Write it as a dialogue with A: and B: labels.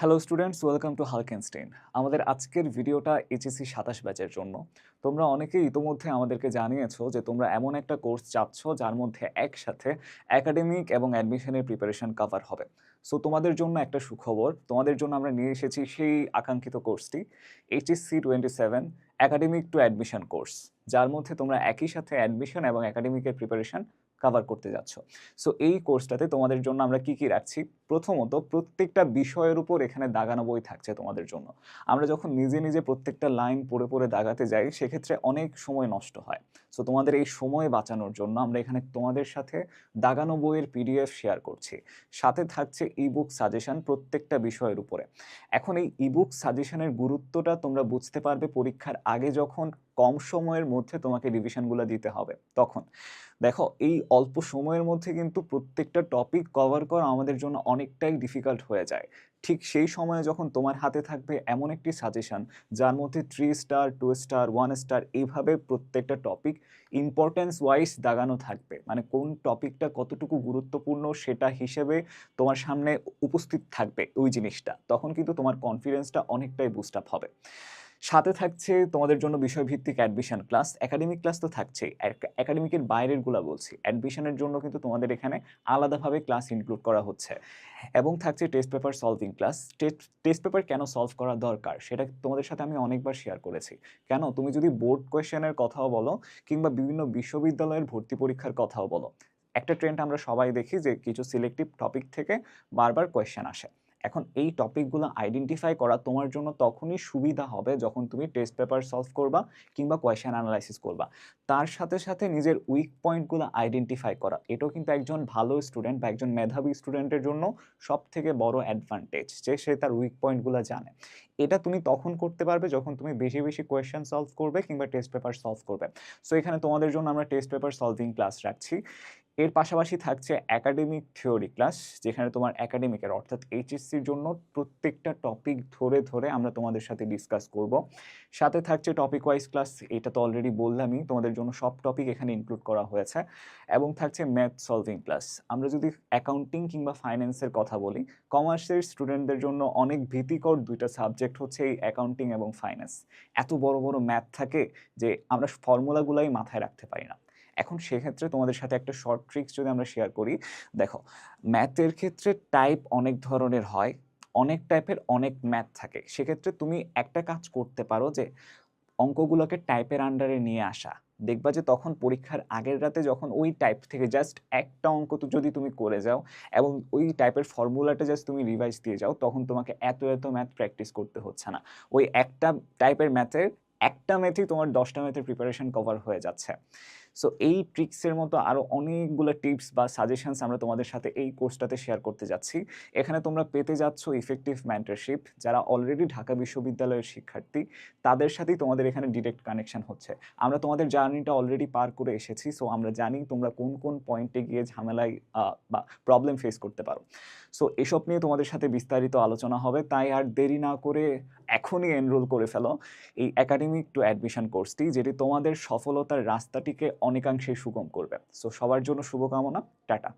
A: Hello students welcome to Halkenstein আমাদের আজকের ভিডিওটা এইচএসসি সাতাশ ব্যাচের জন্য। তোমরা অনেকেই ইতোমধ্যে আমাদেরকে জানিয়েছো যে তোমরা এমন একটা কোর্স চাচ্ছ যার মধ্যে একসাথে একাডেমিক এবং অ্যাডমিশনের প্রিপারেশন কভার হবে। সো তোমাদের জন্য একটা সুখবর, তোমাদের জন্য আমরা নিয়ে এসেছি সেই আকাঙ্ক্ষিত কোর্সটি HSC twenty seven academic to admission course যার মধ্যে তোমরা একই সাথে অ্যাডমিশন এবং একাডেমিকের প্রিপারেশন কভার করতে যাচ্ছ। সো এই কোর্সটাতে তোমাদের জন্য আমরা কি কি রাখছি? প্রথমত, প্রত্যেকটা বিষয়ের উপর এখানে দাগানো বই থাকছে তোমাদের জন্য। আমরা যখন নিজে নিজে প্রত্যেকটা লাইন পড়ে পড়ে দাগাতে যাই, সেক্ষেত্রে অনেক সময় নষ্ট হয়। সো তোমাদের এই সময় বাঁচানোর জন্য আমরা এখানে তোমাদের সাথে দাগানো বইয়ের পিডিএফ শেয়ার করছি। সাথে থাকছে ইবুক সাজেশন প্রত্যেকটা বিষয়ের উপরে। এখন এই ইবুক সাজেশনের গুরুত্বটা তোমরা বুঝতে পারবে পরীক্ষার আগে যখন কম সময়ের মধ্যে তোমাকে রিভিশনগুলো দিতে হবে, তখন। দেখো, এই অল্প সময়ের মধ্যে কিন্তু প্রত্যেকটা টপিক কভার করা আমাদের জন্য অনেকটাই ডিফিকাল্ট হয়ে যায়। ঠিক সেই সময়ে যখন তোমার হাতে থাকবে এমন একটি সাজেশান যার মধ্যে three star two star one star এইভাবে প্রত্যেকটা টপিক ইম্পর্টেন্স ওয়াইজ দাগানো থাকবে। মানে কোন টপিকটা কতটুকু গুরুত্বপূর্ণ সেটা হিসেবে তোমার সামনে উপস্থিত থাকবে ওই জিনিসটা। তখন কিন্তু তোমার কনফিডেন্সটা অনেকটাই বুস্ট আপ হবে। সাথে থাকছে তোমাদের জন্য বিষয়ভিত্তিক অ্যাডমিশন ক্লাস একাডেমিক ক্লাস তো থাকছেই। একাডেমিকের বাইরেরগুলা বলছি অ্যাডমিশনের জন্য কিন্তু তোমাদের এখানে আলাদাভাবে ক্লাস ইনক্লুড করা হচ্ছে। এবং থাকছে test paper solving class test paper কেন সলভ করা দরকার সেটা তোমাদের সাথে আমি অনেকবার শেয়ার করেছি। কেন? তুমি যদি বোর্ড কোয়েশ্চেনের কথাও বলো, কিংবা বিভিন্ন বিশ্ববিদ্যালয়ের ভর্তি পরীক্ষার কথাও বলো, একটা ট্রেন্ড আমরা সবাই দেখি যে কিছু সিলেক্টিভ টপিক থেকে বারবার কোয়েশ্চেন আসে। এখন এই টপিকগুলো আইডেন্টিফাই করা তোমার জন্য তখনই সুবিধা হবে যখন তুমি টেস্ট পেপার সলভ করবা কিংবা কোয়েশ্চেন অ্যানালাইসিস করবা। তার সাথে সাথে নিজের উইক পয়েন্টগুলো আইডেন্টিফাই করা। এটাও কিন্তু একজন ভালো স্টুডেন্ট বা একজন মেধাবী স্টুডেন্টের জন্য সব থেকে বড় অ্যাডভান্টেজ যে সে তার উইক পয়েন্টগুলো জানে। এটা তুমি তখন করতে পারবে যখন তুমি বেশি বেশি কোয়েশ্চেন সলভ করবে কিংবা টেস্ট পেপার সলভ করবে। সো এখানে তোমাদের জন্য আমরা টেস্ট পেপার সলভিং ক্লাস রাখছি। এর পাশাপাশি থাকছে একাডেমিক থিওরি ক্লাস যেখানে তোমার একাডেমিকের অর্থাৎ এইচএসসির জন্য প্রত্যেকটা টপিক ধরে ধরে আমরা তোমাদের সাথে ডিসকাস করব। সাথে থাকছে টপিক ওয়াইজ ক্লাস এটা তো অলরেডি বললামই, তোমাদের জন্য সব টপিক এখানে ইনক্লুড করা হয়েছে। এবং থাকছে ম্যাথ সলভিং ক্লাস আমরা যদি অ্যাকাউন্টিং কিংবা ফাইন্যান্সের কথা বলি কমার্সের স্টুডেন্টদের জন্য অনেক ভীতিকর দুইটা সাবজেক্ট হচ্ছে এই অ্যাকাউন্টিং এবং ফাইন্যান্স এত বড় বড় ম্যাথ থাকে যে আমরা ফর্মুলাগুলাই মাথায় রাখতে পারি না। এখন সেক্ষেত্রে তোমাদের সাথে একটা শর্ট ট্রিক্স যদি আমরা শেয়ার করি, দেখো ম্যাথের ক্ষেত্রে টাইপ অনেক ধরনের হয়, অনেক টাইপের অনেক ম্যাথ থাকে। সেক্ষেত্রে তুমি একটা কাজ করতে পারো যে, অঙ্কগুলোকে টাইপের আন্ডারে নিয়ে আসা। দেখবা যে তখন পরীক্ষার আগের রাতে যখন ওই টাইপ থেকে জাস্ট একটা অঙ্ক তো যদি তুমি করে যাও এবং ওই টাইপের ফর্মুলাটা জাস্ট তুমি রিভাইজ দিয়ে যাও, তখন তোমাকে এত এত ম্যাথ প্র্যাকটিস করতে হচ্ছে না। ওই একটা টাইপের ম্যাথের একটা ম্যাথেই তোমার দশটা ম্যাথের প্রিপারেশন কভার হয়ে যাচ্ছে। সো এই ট্রিক্সের মতো আরও অনেকগুলো টিপস বা সাজেশনস আমরা তোমাদের সাথে এই কোর্সটাতে শেয়ার করতে যাচ্ছি। এখানে তোমরা পেতে যাচ্ছ ইফেক্টিভ মেন্টারশিপ যারা অলরেডি ঢাকা বিশ্ববিদ্যালয়ের শিক্ষার্থী, তাদের সাথেই তোমাদের এখানে ডিরেক্ট কানেকশন হচ্ছে। আমরা তোমাদের জার্নিটা অলরেডি পার করে এসেছি সো আমরা জানি তোমরা কোন কোন পয়েন্টে গিয়ে ঝামেলায় বা প্রবলেম ফেস করতে পারো। সো এসব নিয়ে তোমাদের সাথে বিস্তারিত আলোচনা হবে, তাই আর দেরি না করে এখনই এনরোল করে ফেলো এই একাডেমিক টু অ্যাডমিশন কোর্সটি যেটি তোমাদের সফলতার রাস্তাটিকে অনেকাংশে সুগম করবে। সো সবার জন্য শুভকামনা, টাটা।